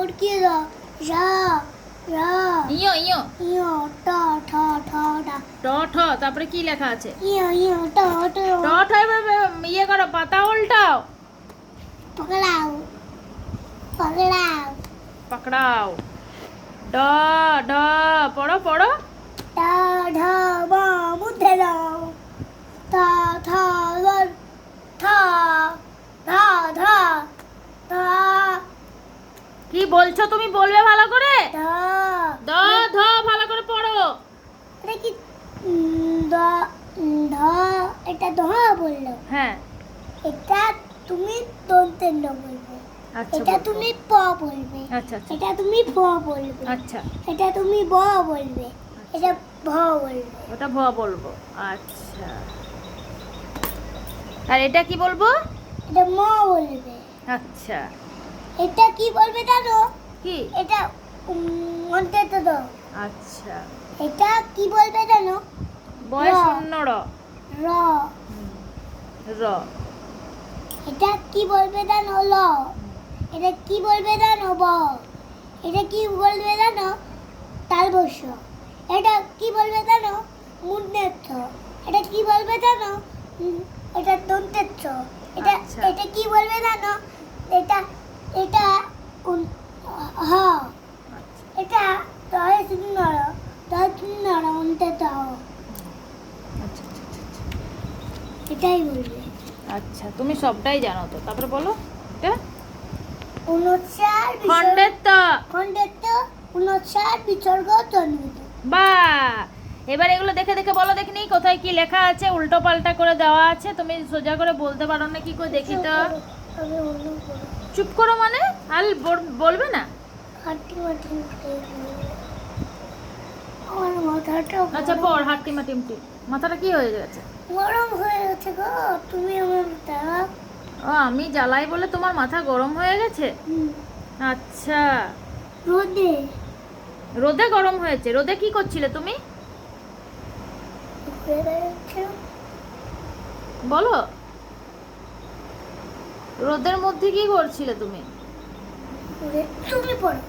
পড়কিয়ে দাও। রা রা। ইয়ো ইয়ো। ইয়ো টা ঠা ঠা ডা ট ঠ তারপরে কি লেখা আছে? ইয়ো ইয়ো টা টা ট ঠ ইয়ে করো পাতা উল্টাও। পকড়াও। পকড়াও। পাকড়াও। ড ড পড়ো পড়ো। টা ঢা বা মুদ্রে দাও তা থা ধা ধা তা কি বলছো তুমি বলবে ভালো করে? দ। ধ ভালো করে পড়ো। এটা কি? উম, ধা এটা ধা বলল। হ্যাঁ। এটা তুমি দন্তের ন বলবে। আচ্ছা এটা। তুমি প বলবে। আচ্ছা আচ্ছা। এটা তুমি ভ বলবে। আচ্ছা। এটা তুমি ব বলবে। এটা ভ বলবে। ওটা ভ বলব। আচ্ছা। আর এটা কি বলব? এটা ম বলবে। আচ্ছা। এটা কি বলবে জানো কি? এটা মনতে তো দাও। আচ্ছা। এটা কি বলবে জানো? বয়স র। শূন্য র। র। র। এটা কি বলবে জানো? ল। এটা কি বলবে জানো? ব। এটা কি বলবে জানো? তালবস্য এটা কি বলবে জানো? ছ এটা কি বলবে জানো? এটা দন্তের ছ এটা আচ্ছা। এটা কি বলবে জানো? এটা এটা উন- হ আচ্ছা এটা তয় সুন্দর তয় সুন্দর অন্তে তাও আচ্ছা আচ্ছা, আচ্ছা। এটাই বলবে। আচ্ছা তুমি সবটাই জানো তো তারপরে বলো এটা? উনচার খণ্ডের ত খণ্ডের তো উনচার বিসর্গ জন্মিত বা এবার এগুলো দেখে দেখে বলো দেখিনি কোথায় কি লেখা আছে উল্টো পাল্টা করে দেওয়া আছে তুমি সোজা করে বলতে পারো না কি করে দেখি তো। চুপ করো মানে? আর বল- বলবে না? আচ্ছা পড় হাট্টি মাটিমটি মাথাটা কি হয়ে গেছে? গরম হয়ে গেছে গো। তুমি আমার ও আমি জ্বালাই বলে তোমার মাথা গরম হয়ে গেছে? আচ্ছা। রোদে? রোদে গরম হয়েছে। রোদে কি করছিলে তুমি? বলো। রোদের মধ্যে কি করছিলে তুমি? তুমি পড়ো।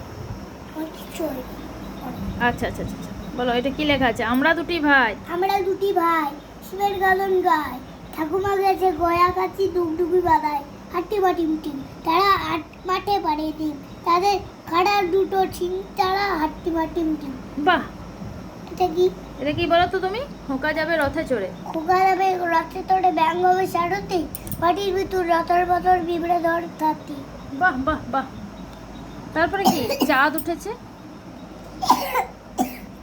আচ্ছা আচ্ছা আচ্ছা আচ্ছা। বলো এটা কি লেখা আছে? আমরা দুটি ভাই। আমরা দুটি ভাই। শিবের গাজন গায়। ঠাকুমা গেছে গয়া কাছি ডুগডুগি বাদায় হাট্টি বাটি টিম তারা আট মাঠে পাড়ে ডিম তাদের খাড়ার দুটো ছিন তারা হাট্টি বাটি টিম বাহ! এটা কি? এটা কি বলো তো তুমি? হোঁকা যাবে রথে চড়ে। খোকা যাবে রাত্রে তোরে ব্যাং হবে সারতি মাটির ভিতর রতর বতর বিবড়ে ধর থাকতি বাহ বাহ বাহ। তারপরে কি? চাঁদ উঠেছে?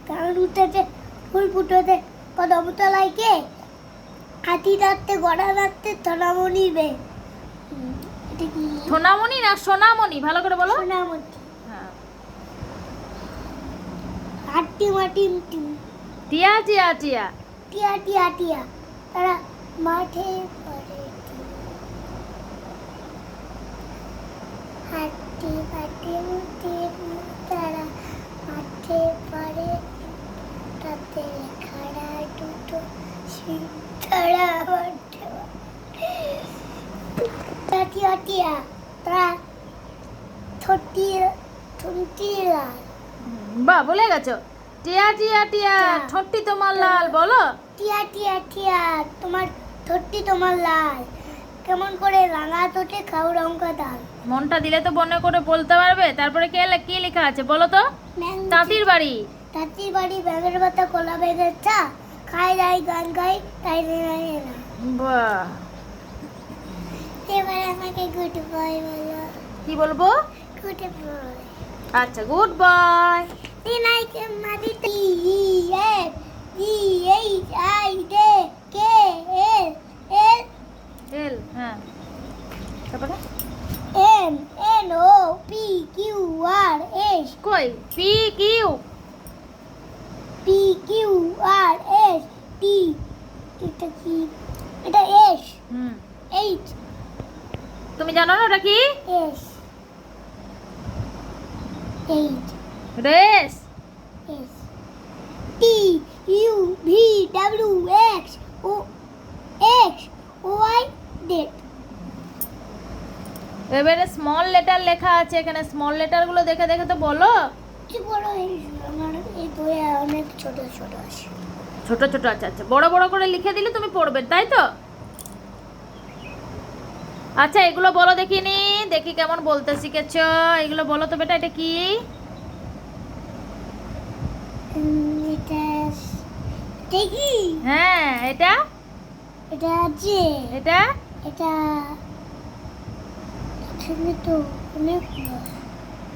কারণ উঠেছে ফুল ফুটেছে। কদমতলায় কে? হাতি রাত্রে গড়া রাত্রে থনামণি বে। এটা কি সোনামণি না সোনামণি? ভালো করে বলো। সোনামণি হ্যাঁ হাট্টি মাটি টিম টিয়া টিয়া টিয়া। টিয়া টিয়া টিয়া। তারা মাঠে পড়ে টিম। হাট্টি মাটি টিম তারা মাঠে পড়ে তাতে খাড়া দুটো তারা মাঠে টিয়া টিয়া টিয়া। তারা ঠোঁটি ঠুনটি বাহ বলে গেছো? টিয়া টিয়া টিয়া। ঠোঁটটি তোমার লাল বলো। টিয়া টিয়া টিয়া তোমার ঠোঁটটি তোমার লাল। কেমন করে রাঙা তোটে খাও রঙ্কা ডাল মনটা দিলে তো মনে করে বলতে পারবে। তারপরে কে কি লেখা আছে বলো তো? তাঁতির বাড়ি। তাঁতির বাড়ি ব্যাঙের পাতা কলা বেগের চা। খাই যাই গান গাই তাই রে না। বাহ। এবার আমাকে গুড বয় বলো। কি বলব? গুড বয় আচ্ছা গুড বাই দিনাইকে মাদি T E F E H I J K L L L হ্যাঁ। তারপরে? M N O P Q R S কই? P Q P Q R S T এটা কি? এটা এস হুম। এইচ তুমি জানো না ওটা কি? S H race S T U V W X O X Y date এবারে স্মল লেটার লেখা আছে এখানে স্মল লেটারগুলো দেখে দেখে তো বলো। কি বড় এই আমার এই বইয়ে অনেক ছোট ছোট আছে। ছোট ছোট আছে আচ্ছা। বড় বড় করে লিখে দিলে তুমি পড়বে তাই তো? আচ্ছা এগুলো বলো দেখিনি। দেখি কেমন বলতে শিখেছ এগুলো বলো তো বেটা, এটা কি? হ্যাঁ এটা? এটা? আছে। এটা এটা এখানে তো অনেকগুলো।